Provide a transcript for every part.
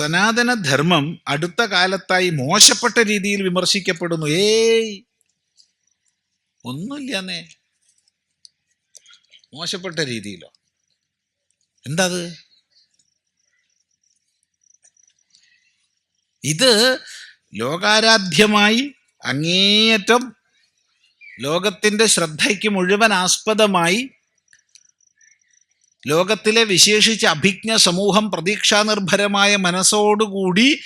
സനാതന ധർമ്മം അടുത്ത കാലത്തായി മോശപ്പെട്ട രീതിയിൽ വിമർശിക്കപ്പെടുന്നു. ഏയ്! ഒന്നുമില്ലെന്നേ. മോശപ്പെട്ട രീതിയിലോ? എന്താ അത് ഇത് ലോകാരാധ്യമായി അങ്ങേയറ്റം ലോകത്തിന്റെ ശ്രദ്ധയ്ക്ക് മുഴുവൻ ആസ്പദമായി ലോകത്തിലെ വിശേഷിച്ച് അഭിജ്ഞ സമൂഹം പ്രതീക്ഷാനിർഭരമായ മനസ്സോടുകൂടി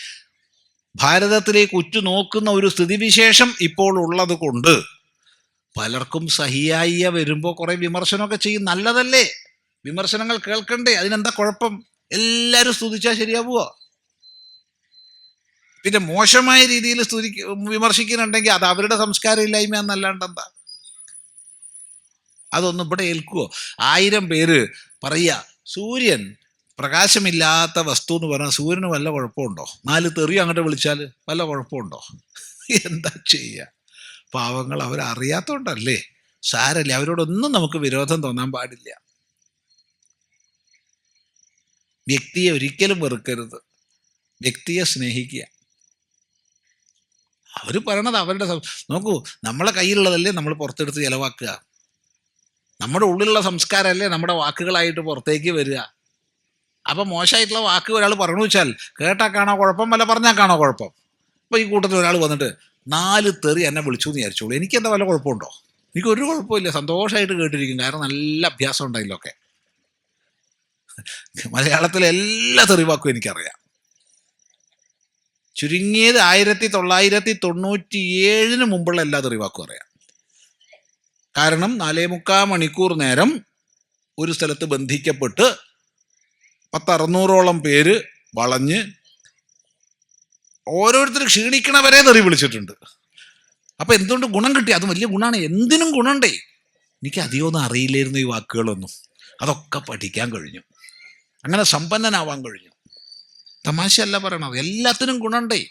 ഭാരതത്തിലേക്ക് ഉറ്റുനോക്കുന്ന ഒരു സ്ഥിതിവിശേഷം ഇപ്പോൾ ഉള്ളത് കൊണ്ട് പലർക്കും സഹിയായ വരുമ്പോൾ കുറേ വിമർശനമൊക്കെ ചെയ്യും. നല്ലതല്ലേ? വിമർശനങ്ങൾ കേൾക്കണ്ടേ? അതിനെന്താ കുഴപ്പം? എല്ലാവരും സ്തുതിച്ചാൽ ശരിയാവുമോ പിന്നെ മോശമായ രീതിയിൽ സ്തുതി വിമർശിക്കുന്നുണ്ടെങ്കിൽ അത് അവരുടെ സംസ്കാരം ഇല്ലായ്മ എന്നല്ലാണ്ട് എന്താ? അതൊന്നും ഇവിടെ ഏൽക്കുവോ? ആയിരം പേര് പറയുക സൂര്യൻ പ്രകാശമില്ലാത്ത വസ്തു എന്ന് പറഞ്ഞാൽ സൂര്യന് വല്ല കുഴപ്പമുണ്ടോ? നാല് തെറി അങ്ങോട്ട് വിളിച്ചാൽ വല്ല കുഴപ്പമുണ്ടോ? എന്താ ചെയ്യുക? പാവങ്ങൾ അവരറിയാത്തതുകൊണ്ടല്ലേ സാരല്ലേ അവരോടൊന്നും നമുക്ക് വിരോധം തോന്നാൻ പാടില്ല. വ്യക്തിയെ ഒരിക്കലും വെറുക്കരുത്. വ്യക്തിയെ സ്നേഹിക്കുക. അവർ പറയണത് അവരുടെ നോക്കൂ നമ്മളെ കയ്യിലുള്ളതല്ലേ നമ്മൾ പുറത്തെടുത്ത് ചിലവാക്കുക. നമ്മുടെ ഉള്ളിലുള്ള സംസ്കാരമല്ലേ നമ്മുടെ വാക്കുകളായിട്ട് പുറത്തേക്ക് വരിക. അപ്പം മോശമായിട്ടുള്ള വാക്ക് ഒരാൾ പറഞ്ഞു വെച്ചാൽ കേട്ടാൽ കാണാൻ കുഴപ്പം വല്ല പറഞ്ഞാൽ കാണാൻ കുഴപ്പം. അപ്പോൾ ഈ കൂട്ടത്തിൽ ഒരാൾ വന്നിട്ട് നാല് തെറി എന്നെ വിളിച്ചു എന്ന് വിചാരിച്ചോളൂ. എനിക്ക് എന്താ വല്ല കുഴപ്പമുണ്ടോ? എനിക്ക് ഒരു കുഴപ്പമില്ല. സന്തോഷമായിട്ട് കേട്ടിരിക്കും. കാരണം നല്ല അഭ്യാസം ഉണ്ടായില്ലൊക്കെ മലയാളത്തിലെ എല്ലാ തെറിവാക്കും എനിക്കറിയാം. ചുരുങ്ങിയത് ആയിരത്തി തൊള്ളായിരത്തി തൊണ്ണൂറ്റി ഏഴിന് മുമ്പുള്ള എല്ലാ തെറിവാക്കും അറിയാം. കാരണം നാലേ മുക്കാ മണിക്കൂർ നേരം ഒരു സ്ഥലത്ത് ബന്ധിക്കപ്പെട്ട് പത്തറുന്നൂറോളം പേര് വളഞ്ഞ് ഓരോരുത്തർ ക്ഷീണിക്കണവരെ തെറി വിളിച്ചിട്ടുണ്ട്. അപ്പൊ എന്തുകൊണ്ട് ഗുണം കിട്ടി? അത് വലിയ ഗുണമാണ് എന്തിനും ഗുണമുണ്ടേ എനിക്ക് അധികമൊന്നും അറിയില്ലായിരുന്നു ഈ വാക്കുകളൊന്നും. അതൊക്കെ പഠിക്കാൻ കഴിഞ്ഞു. അങ്ങനെ സമ്പന്നനാവാൻ കഴിഞ്ഞു. തമാശയല്ല പറയണത്. എല്ലാത്തിനും ഗുണമുണ്ടേ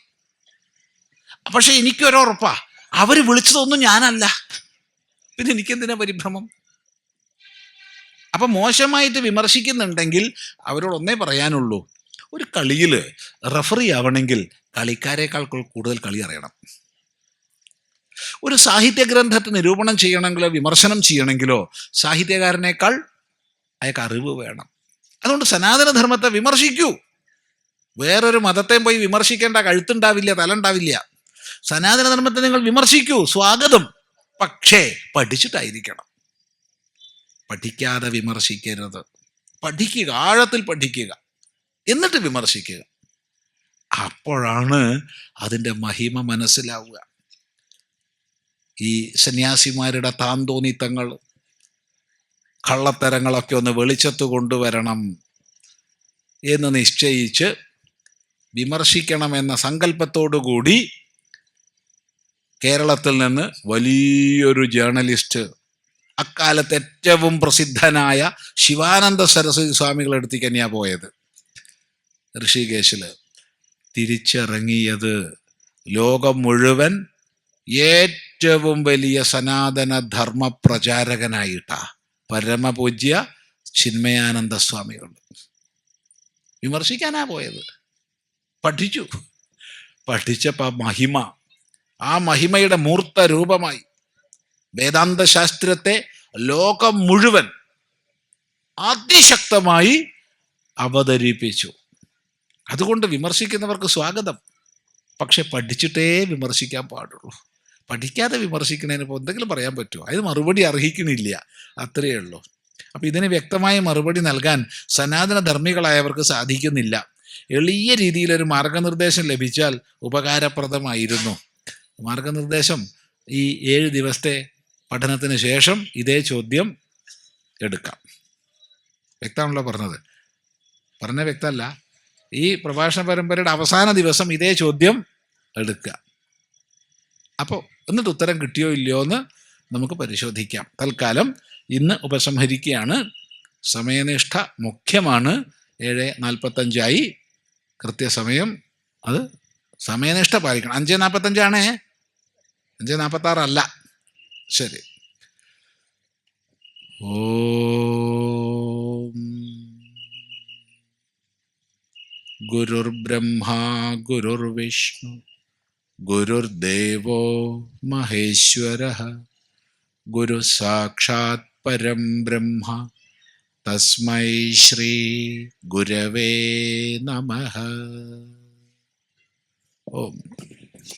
പക്ഷെ എനിക്കൊരുറപ്പാ. അവർ വിളിച്ചതൊന്നും ഞാനല്ല. പിന്നെ എനിക്കെന്തിനാ പരിഭ്രമം? അപ്പൊ മോശമായിട്ട് വിമർശിക്കുന്നുണ്ടെങ്കിൽ അവരോട് ഒന്നേ പറയാനുള്ളൂ. ഒരു കളിയിൽ റഫറി ആവണമെങ്കിൽ കളിക്കാരേക്കാൾ കൂടുതൽ കളി അറിയണം. ഒരു സാഹിത്യ ഗ്രന്ഥത്തെ നിരൂപണം ചെയ്യണമെങ്കിലോ വിമർശനം ചെയ്യണമെങ്കിലോ സാഹിത്യകാരനേക്കാൾ അയാൾക്ക് അറിവ് വേണം. അതുകൊണ്ട് സനാതനധർമ്മത്തെ വിമർശിക്കൂ. വേറൊരു മതത്തെ പോയി വിമർശിക്കേണ്ട കഴുത്തുണ്ടാവില്ല തല ഉണ്ടാവില്ല സനാതനധർമ്മത്തെ നിങ്ങൾ വിമർശിക്കൂ. സ്വാഗതം. പക്ഷേ പഠിച്ചിട്ടായിരിക്കണം. പഠിക്കാതെ വിമർശിക്കരുത്. പഠിക്കുക ആഴത്തിൽ പഠിക്കുക. എന്നിട്ട് വിമർശിക്കുക. അപ്പോഴാണ് അതിന്റെ മഹിമ മനസ്സിലാവുക. ഈ സന്യാസിമാരുടെ താന്തോന്നിത്തങ്ങൾ കള്ളത്തരങ്ങളൊക്കെ ഒന്ന് വെളിച്ചത്ത് കൊണ്ടുവരണം എന്ന് നിശ്ചയിച്ച് വിമർശിക്കണമെന്ന സങ്കല്പത്തോടുകൂടി കേരളത്തിൽ നിന്ന് വലിയൊരു ജേർണലിസ്റ്റ് അക്കാലത്ത് ഏറ്റവും പ്രസിദ്ധനായ ശിവാനന്ദ സരസ്വതി സ്വാമികളെ അടുത്തേക്ക് തന്നെയാ പോയത്. ഋഷികേശിൽ തിരിച്ചിറങ്ങിയത് ലോകം മുഴുവൻ ഏറ്റവും വലിയ സനാതന ധർമ്മ പ്രചാരകനായിട്ടാ പരമപൂജ്യ ചിന്മയാനന്ദ സ്വാമികളുണ്ട് വിമർശിക്കാനാ പോയത്. പഠിച്ചു. പഠിച്ചപ്പോൾ മഹിമ ആ മഹിമയുടെ മൂർത്ത രൂപമായി വേദാന്ത ശാസ്ത്രത്തെ ലോകം മുഴുവൻ അതിശക്തമായി അവതരിപ്പിച്ചു. അതുകൊണ്ട് വിമർശിക്കുന്നവർക്ക് സ്വാഗതം. പക്ഷെ പഠിച്ചിട്ടേ വിമർശിക്കാൻ പാടുള്ളൂ. പഠിക്കാതെ വിമർശിക്കുന്നതിന് ഇപ്പോൾ എന്തെങ്കിലും പറയാൻ പറ്റുമോ? അതിന് മറുപടി അർഹിക്കുന്നില്ല അത്രയേ ഉള്ളൂ. അപ്പം ഇതിന് വ്യക്തമായ മറുപടി നൽകാൻ സനാതന ധർമ്മികളായവർക്ക് സാധിക്കുന്നില്ല. എളിയ രീതിയിലൊരു മാർഗനിർദ്ദേശം ലഭിച്ചാൽ ഉപകാരപ്രദമായിരുന്നു. മാർഗനിർദ്ദേശം ഈ ഏഴ് ദിവസത്തെ പഠനത്തിന് ശേഷം ഇതേ ചോദ്യം എടുക്കാം. വ്യക്തമാണല്ലോ പറഞ്ഞത്. പറഞ്ഞ വ്യക്തമല്ല. ഈ പ്രഭാഷണ പരമ്പരയുടെ അവസാന ദിവസം ഇതേ ചോദ്യം എടുക്കുക അപ്പോൾ എന്നിട്ട് ഉത്തരം കിട്ടിയോ ഇല്ലയോ എന്ന് നമുക്ക് പരിശോധിക്കാം. തൽക്കാലം ഇന്ന് ഉപസംഹരിക്കുകയാണ്. സമയനിഷ്ഠ മുഖ്യമാണ്. ഏഴ് നാൽപ്പത്തഞ്ചായി. കൃത്യസമയം അത് സമയനിഷ്ഠ പാലിക്കണം അഞ്ച് നാൽപ്പത്തഞ്ചാണേ അഞ്ച് നാൽപ്പത്തി ആറല്ല ശരി. ഓം. ഗുരുർബ്രഹ്മാ ഗുരുർവിഷ്ണു ഗുരുർദേവോ മഹേശ്വര ഗുരു സാക്ഷാത് പരം ബ്രഹ്മ തസ്മൈ ശ്രീ ഗുരവേ നമ. ഓം